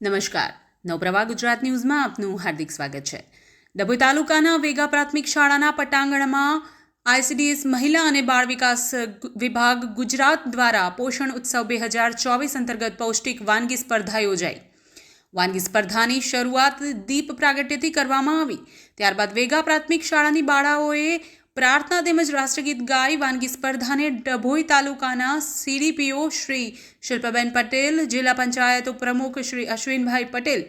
નમસ્કાર. નવપ્રવાહ ગુજરાત ન્યૂઝમાં આપનું હાર્દિક સ્વાગત છે. ડભોઈ તાલુકાના વેગા પ્રાથમિક શાળાના પટાંગણમાં આઈસીડીએસ મહિલા અને બાળ વિકાસ વિભાગ ગુજરાત દ્વારા પોષણ ઉત્સવ બે હજાર ચોવીસ અંતર્ગત પૌષ્ટિક વાનગી સ્પર્ધા યોજાઈ. વાનગી સ્પર્ધાની શરૂઆત દીપ પ્રાગટ્યથી કરવામાં આવી. ત્યારબાદ વેગા પ્રાથમિક શાળાની બાળાઓએ પ્રાર્થના તેમજ રાષ્ટ્રગીત ગાઈ વાનગી સ્પર્ધાને ડભોઈ તાલુકાના સીડીપીઓ શ્રી શિલ્પાબેન પટેલ, જિલ્લા પંચાયત પ્રમુખ શ્રી અશ્વિનભાઈ પટેલ,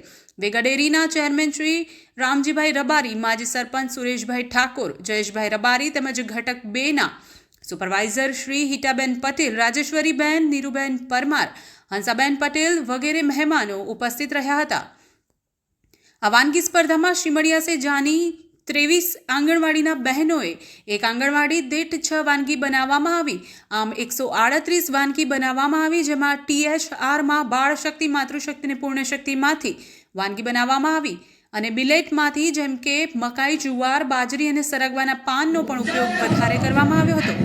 વેગડેરીના ચેરમેન શ્રી રામજીભાઈ રબારી, માજી સરપંચ સુરેશભાઈ ઠાકોર, જયેશભાઈ રબારી તેમજ ઘટક બેના સુપરવાઇઝર શ્રી હિટાબેન પટેલ, રાજેશ્વરીબેન, નીરુબેન પરમાર, હંસાબેન પટેલ વગેરે મહેમાનો ઉપસ્થિત રહ્યા હતા. આ વાનગી સ્પર્ધામાં શિમડિયાસે જાની ત્રેવીસ આંગણવાડીના બહેનોએ એક આંગણવાડી દીઠ છ વાનગી બનાવવામાં આવી. આમ એકસો આડત્રીસ વાનગી બનાવવામાં આવી, જેમાં ટીએચઆરમાં બાળ શક્તિ માતૃશક્તિ અને પૂર્ણશક્તિમાંથી વાનગી બનાવવામાં આવી. અને બિલેટમાંથી જેમ કે મકાઈ, જુવાર, બાજરી અને સરગવાના પાનનો પણ ઉપયોગ વધારે કરવામાં આવ્યો હતો.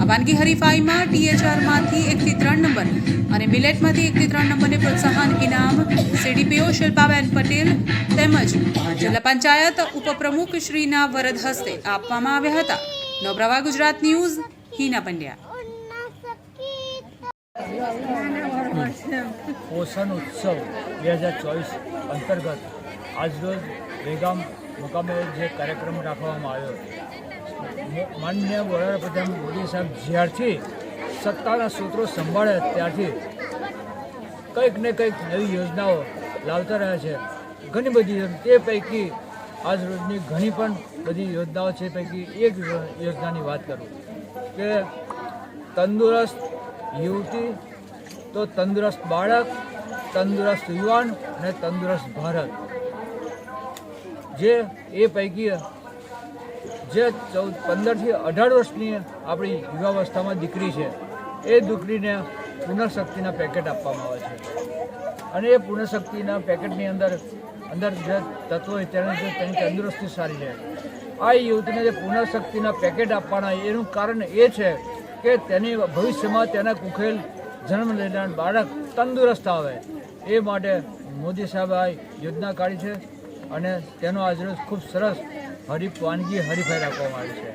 આ વાનગી હરીફાઈમાં ટીએચઆરમાંથી એકથી ત્રણ નંબર અને બિલેટમાંથી એકથી ત્રણ નંબરને પ્રોત્સાહન ઇનામ સીડીપીઓ શિલ્પાબેન પટેલ તેમજ જિલ્લા પંચાયત ઉપપ્રમુખ શ્રીના વરદ હસ્તે આપવામાં આવ્યા હતા. નવપ્રવાહ ગુજરાત ન્યૂઝ હિના પંડ્યા. પોષણ ઉત્સવ બે હજાર ચોવીસ અંતર્ગત આજરોજ બેગામ મુકામે જે કાર્યક્રમ રાખવામાં આવ્યો માન્ય વડાપ્રધાન મોદી સાહેબ જ્યારથી સત્તાના સૂત્રો સંભાળે ત્યારથી કંઈક ને કંઈક નવી યોજનાઓ લાવતા રહ્યા છે. ઘણી બધી તે પૈકી આજ રોજની ઘણી પણ બધી યોજનાઓ છે. પૈકી એક યોજનાની વાત કરું કે તંદુરસ્ત યુવતી, તો તંદુરસ્ત બાળક, તંદુરસ્ત યુવાન અને તંદુરસ્ત ભારત. જે એ પૈકી જે ચૌદ પંદરથી અઢાર વર્ષની આપણી યુવાવસ્થામાં દીકરી છે. એ દીકરીને પુનઃશક્તિના પેકેટ આપવામાં આવે છે. અને એ પુણ્યશક્તિના પેકેટની અંદર અંદર જે તત્વો હોય તેને તેની તંદુરસ્તી સારી રહે. આ યુવતીને જે પુનઃશક્તિના પેકેટ આપવાના એનું કારણ એ છે કે તેની ભવિષ્યમાં તેના કુખેલ જન્મ લેનાર બાળક તંદુરસ્ત આવે. એ માટે મોદી સાહેબ આ યોજના કાઢી છે અને તેનો આજરોજ ખૂબ સરસ હરીફ વાનગી હરીફાઈ રાખવામાં આવી છે.